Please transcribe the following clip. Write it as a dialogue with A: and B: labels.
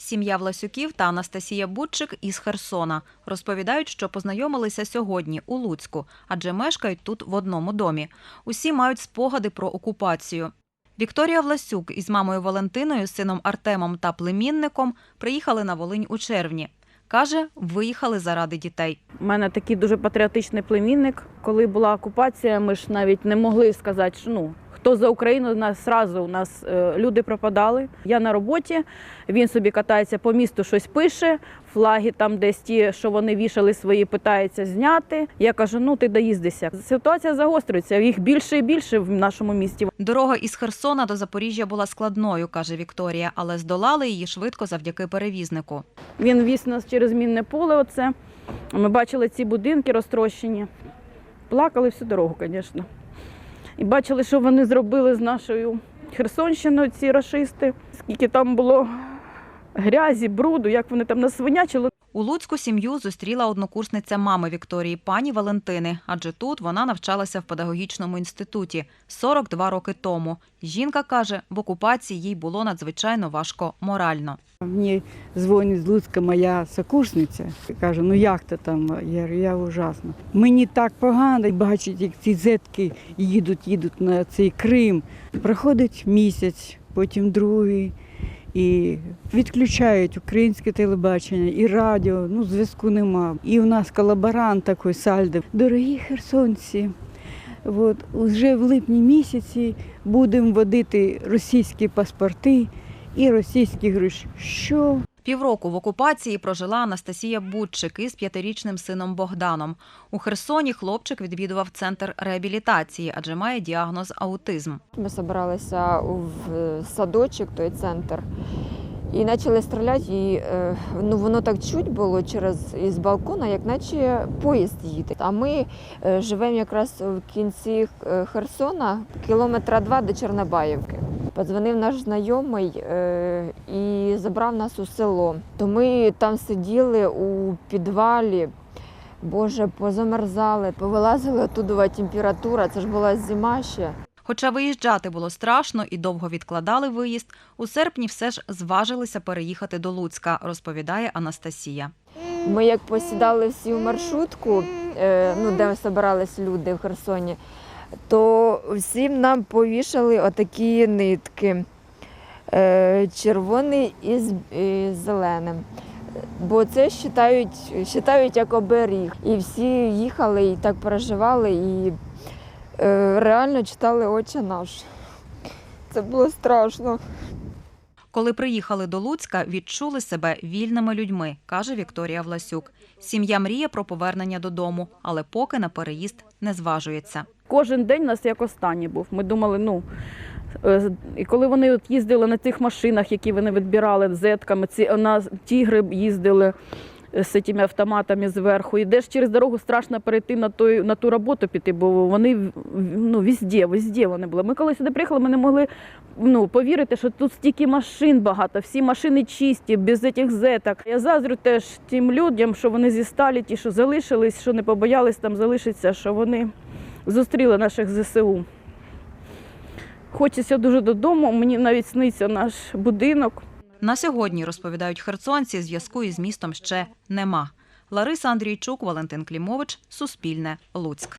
A: Сім'я Власюків та Анастасія Будчик із Херсона розповідають, що познайомилися сьогодні у Луцьку, адже мешкають тут в одному домі. Усі мають спогади про окупацію. Вікторія Власюк із мамою Валентиною, сином Артемом та племінником приїхали на Волинь у червні. Каже, виїхали заради дітей.
B: У мене такий дуже патріотичний племінник. Коли була окупація, ми ж навіть не могли сказати, що ну хто за Україну, нас зразу у нас е, люди пропадали. Я на роботі, він собі катається по місту, щось пише. Флаги там десь ті, що вони вішали свої, питається зняти. Я кажу: ну ти доїздися. Ситуація загострюється. Їх більше і більше в нашому місті.
A: Дорога із Херсона до Запоріжжя була складною, каже Вікторія, але здолали її швидко завдяки перевізнику.
B: Він віз нас через мінне поле. Оце ми бачили ці будинки розтрощені. Плакали всю дорогу, звісно. І бачили, що вони зробили з нашою Херсонщиною, ці рашисти. Скільки там було грязі, бруду, як вони там нас свинячили.
A: У Луцьку сім'ю зустріла однокурсниця мами Вікторії, пані Валентини, адже тут вона навчалася в педагогічному інституті 42 роки тому. Жінка каже, в окупації їй було надзвичайно важко морально.
C: Мені дзвонить з Луцька моя сокурсниця і каже, ну як ти там? Я говорю, я ужасно. Мені так погано, бачить, як ці зетки їдуть, їдуть на цей Крим. Проходить місяць, потім другий. І відключають українське телебачення і радіо, ну зв'язку нема. І у нас колаборант такий сальдив. Дорогі херсонці, от, вже в липні місяці будемо водити російські паспорти і російські гроші. Що?
A: Півроку в окупації прожила Анастасія Будчик із п'ятирічним сином Богданом. У Херсоні хлопчик відвідував центр реабілітації, адже має діагноз аутизм.
D: Ми збиралися в садочок, той центр, і почали стріляти. І е, ну, воно так чуть було через із балкона, як наче поїзд їде. А ми е, живемо якраз в кінці е, Херсона, кілометра два до Чорнобаївки. Подзвонив наш знайомий е, і забрав нас у село. То ми там сиділи у підвалі. Боже, позамерзали, повилазили оттуда температура. Це ж була зима ще.
A: Хоча виїжджати було страшно і довго відкладали виїзд, у серпні все ж зважилися переїхати до Луцька, розповідає Анастасія.
D: Ми як посідали всі в маршрутку, е, ну, де збирались люди в Херсоні, то всім нам повішали отакі нитки. е, Червоний і з і з зеленим. Бо це вважають, вважають як оберіг. І всі їхали і так переживали, і е, реально читали Отче наш. Це було страшно.
A: Коли приїхали до Луцька, відчули себе вільними людьми, каже Вікторія Власюк. Сім'я мріє про повернення додому, але поки на переїзд не зважується.
B: Кожен день у нас як останній був. Ми думали, ну. е, І коли вони от їздили на цих машинах, які вони відбирали зетками, ці на тігри їздили е, з цими автоматами зверху. Ідеш через дорогу, страшно перейти на той на ту роботу піти, бо вони ну, везде, везде вони були. Ми коли сюди приїхали, ми не могли ну, повірити, що тут стільки машин багато, всі машини чисті, без цих зеток. Я заздрю теж тим людям, що вони зі сталі, ті, що залишились, що не побоялись там залишитися, що вони зустріли наших ЗСУ. Хочеться дуже додому, мені навіть сниться наш будинок.
A: На сьогодні, розповідають херсонці, зв'язку із містом ще нема. Лариса Андрійчук, Валентин Клімович, Суспільне, Луцьк.